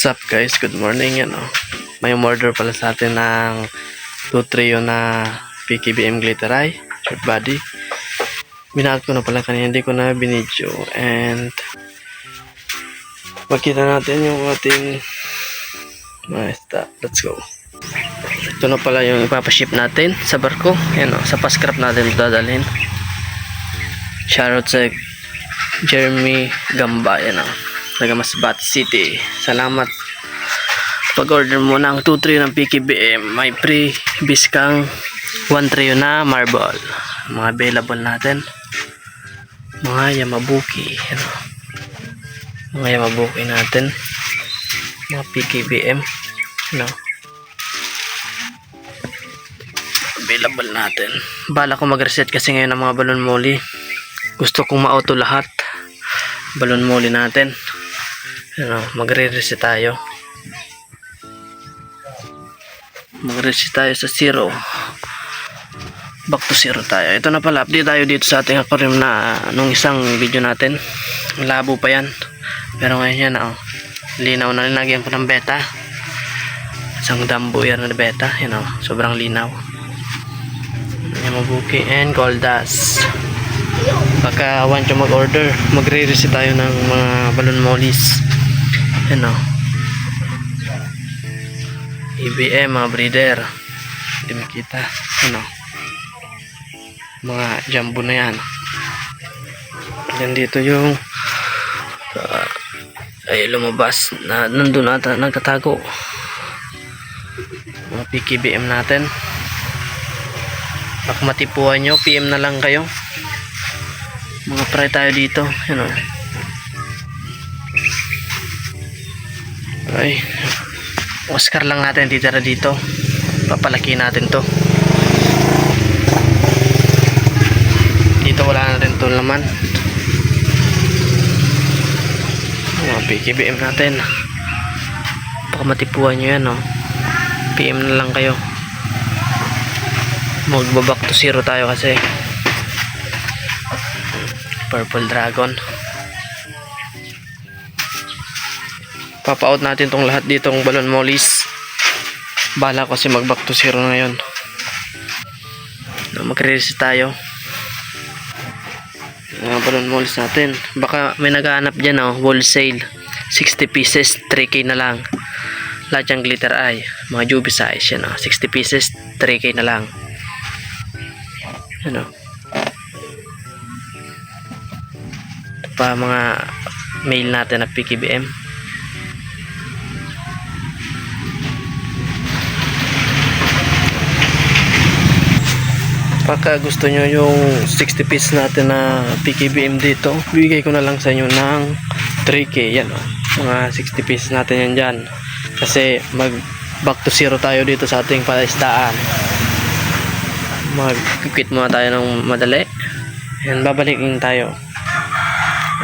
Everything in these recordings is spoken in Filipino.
What's up guys? Good morning. Yan oh. May order pala sa atin ng 2 trio na PKBM glitter eye, short body. Binahal ko na pala kanina, hindi ko na binidyo. And makita natin yung ating mga. Let's go. Ito na pala yung ipapaship natin sa barko. Yan oh, sa pascrap natin ito dadalhin. Shoutout sa Jeremy Gamba. Yan oh. Taga Masbate City. Salamat. Pag-order mo ng 2 trio ng PKBM, may free bis kang 1 trio na marble. Mga available natin. Mga Yamabuki. Ano? Mga Yamabuki natin. Mga PKBM. Ano? Available natin. Bala ko mag-reset kasi ngayon ng mga balon molly. Gusto kong ma-auto lahat. Balon molly natin. Ano, magre-reset tayo. Magre-reset tayo sa zero. Back to zero tayo. Ito na pala, update tayo dito sa ating aquarium na nung isang video natin. Labo pa yan. Pero ngayon yan, oh. Linaw na linagyan ko ng beta. Isang dambo yan na beta. Yan, oh. Sobrang linaw. Yan, mabuki. And gold dust. Baka want yung mag-order, magre-reset tayo ng mga balloon mollies. Yan o. IBM, mga breeder. Hindi makita. Ano? Mga jumbo na yan. Yan dito yung uh, ay lumabas na nandun ata nagkatago mga PKBM natin baka matipuan nyo PM na lang kayo mga fry tayo dito yun o ay Oscar lang natin titira dito. Papalaki natin to. Dito wala na rin to laman mga PKBM natin. Baka matipuan nyo yan o PM na lang kayo. Magbaback to zero tayo kasi. Purple dragon papa-out natin tong lahat ditong balon mollies bala ko kasi mag back to zero na yun. Mag-reset tayo. Mga balon mollies natin. Baka may naghahanap dyan oh, wholesale 60 pieces 3k na lang. Lahat yung glitter eye. Mga juby size yan oh, 60 pieces 3k na lang. Ano? Ito pa mga mail natin na PKBM Pagka gusto nyo yung 60 piece natin na PKBM dito, bibigay ko na lang sa inyo ng 3K. Yan o. Mga 60 pieces natin yan dyan. Kasi mag back to zero tayo dito sa ating palaisdaan. Mag-quit muna tayo ng madali. Yan, babalikin tayo.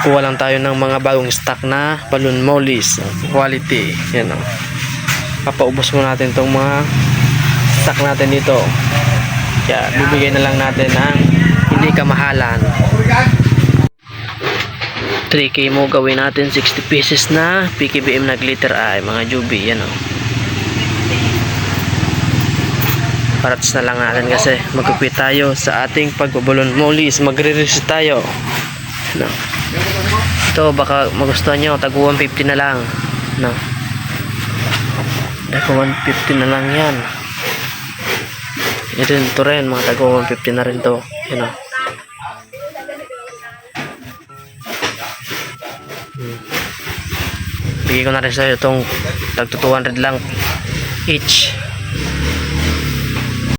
Kuha lang tayo ng mga bagong stock na balloon mollies. Quality. Yan o. Papaubos mo natin tong mga stock natin dito. Kaya bibigay na lang natin ng hindi kamahalan. 3K mo gawin natin 60 pieces na PKBM na glitter eye mga jubi yan o. Parats na lang natin kasi magkupit tayo sa ating pagbabulon mollies magre-reset tayo. No. Ito baka magustuhan nyo tag 150 na lang. No. Tag 150 na lang yan. Ito ito rin, mga tago 150 na rin to. Yun o. Hmm. Bigay ko na rin sa'yo itong tagto 200 lang each.